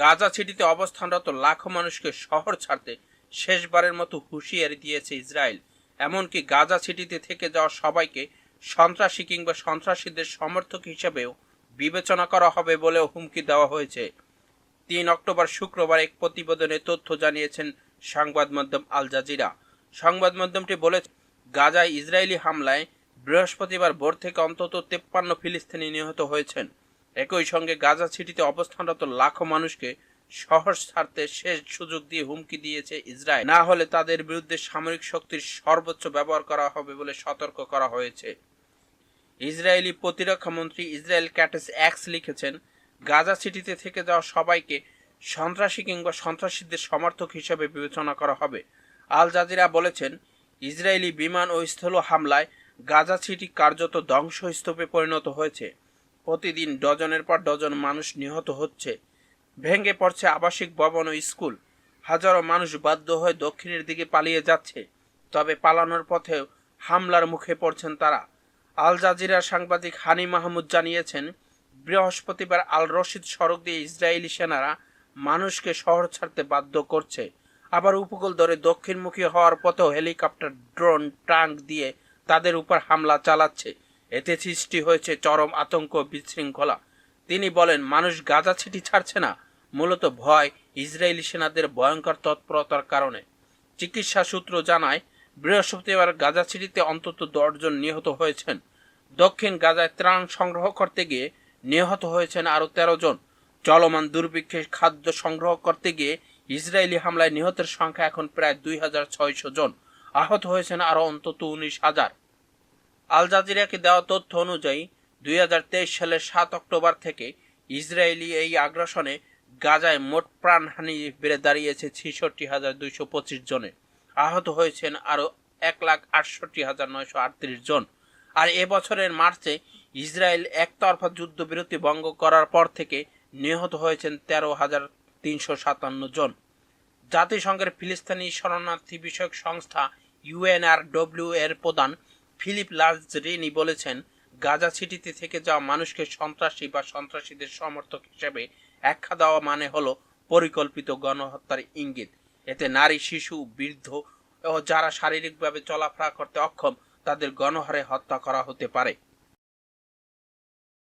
গাজা সিটিতে অবস্থানরত লাখো মানুষকে শহর ছাড়তে শেষবারের মতো হুঁশিয়ারি দিয়েছে ইসরায়েল। এমনকি গাজা সিটিতে থেকে যাওয়া সবাইকে সন্ত্রাসী কিংবা সন্ত্রাসীদের সমর্থক হিসেবেও বিবেচনা করা হবে বলেও হুমকি দেওয়া হয়েছে। তিন অক্টোবর শুক্রবার এক প্রতিবেদনে তথ্য জানিয়েছেন সংবাদ মাধ্যম আল জাজিরা। সংবাদ মাধ্যমটি বলেছে, গাজায় ইসরায়েলি হামলায় বৃহস্পতিবার ভোর থেকে অন্তত তেপ্পান্ন ফিলিস্তিনি নিহত হয়েছেন। একই সঙ্গে গাজা সিটিতে অবস্থানরত লাখো মানুষকে শহর ছাড়তে শেষ সুযোগ দিয়ে হুমকি দিয়েছে ইসরায়েল। না হলে তাদের বিরুদ্ধে সামরিক শক্তির সর্বোচ্চ ব্যবহার করা হবে বলে সতর্ক করা হয়েছে। ইসরায়েলি প্রতিরক্ষা মন্ত্রী ইসরায়েল ক্যাটেস অ্যাক্স লিখেছেন, গাজা সিটিতে থেকে যাওয়া সবাইকে সন্ত্রাসী কিংবা সন্ত্রাসীদের সমর্থক হিসেবে বিবেচনা করা হবে। আল জাজিরা বলেছেন, ইসরায়েলি বিমান ও স্থল হামলায় গাজা সিটি কার্যত ধ্বংসস্তূপে পরিণত হয়েছে। প্রতিদিন ডজনের পর ডজন মানুষ নিহত হচ্ছে। ভেঙে পড়ছে আবাসিক ভবন ও স্কুল। হাজারো মানুষ বাধ্য হয়ে দক্ষিণের দিকে পালিয়ে যাচ্ছে। তবে পালানোর পথেও হামলার মুখে পড়ছেন তারা। আল জাজিরার সাংবাদিক হানি মাহমুদ জানিয়েছেন, বৃহস্পতিবার আল রশিদ সড়ক দিয়ে ইসরায়েলি সেনারা মানুষকে শহর ছাড়তে বাধ্য করছে। আবার উপকূল ধরে দক্ষিণমুখী হওয়ার পথেও হেলিকপ্টার, ড্রোন ট্যাঙ্ক দিয়ে তাদের উপর হামলা চালাচ্ছে। এতে সৃষ্টি হয়েছে চরম আতঙ্ক বিশৃঙ্খলা। তিনি বলেন, মানুষ গাজা ছিটি ছাড়ছে না, মূলত ভয় ইসরায়েলি সেনাদের ভয়ঙ্কর তৎপরতার কারণে। চিকিৎসা সূত্র জানায়, বৃহস্পতিবার গাজা সিটিতে অন্তত দশজন নিহত হয়েছেন। দক্ষিণ গাজায় ত্রাণ সংগ্রহ করতে গিয়ে নিহত হয়েছেন আরও তেরো জন। চলমান দুর্ভিক্ষে খাদ্য সংগ্রহ করতে গিয়ে ইসরায়েলি হামলায় নিহতের সংখ্যা এখন প্রায় দুই হাজার ছয়শো জন। আহত হয়েছেন আরও অন্তত উনিশ হাজার। আল জাজিরাকে দেওয়া তথ্য অনুযায়ী, দুই হাজার তেইশ সালের সাত অক্টোবর থেকে ইসরায়েলি এই আগ্রাসনে গাজায় মোট প্রাণহানি বেড়ে দাঁড়িয়েছে ছেষট্টি হাজার দুইশো পঁচিশ জনে। আহত হয়েছেন আরও এক লাখ আটষট্টি হাজার নয়শো আটত্রিশ জন। আর এবছরের মার্চে ইসরায়েল একতরফা যুদ্ধবিরতি ভঙ্গ করার পর থেকে নিহত হয়েছেন তেরো হাজার তিনশো সাতান্ন জন। জাতিসংঘের ফিলিস্তিনি শরণার্থী বিষয়ক সংস্থা ইউএনআরডব্লিউ এর প্রধান ফিলিপ লাজরিনি বলেছেন, গাজা সিটিতে থেকে যাওয়া মানুষকে সন্ত্রাসী বা সন্ত্রাসীদের সমর্থক হিসেবে একখা দেওয়া মানে হল পরিকল্পিত গণহত্যার ইঙ্গিত। এতে নারী, শিশু, বৃদ্ধ ও যারা শারীরিকভাবে চলাফেরা করতে অক্ষম, তাদের গণহারে হত্যা করা হতে পারে।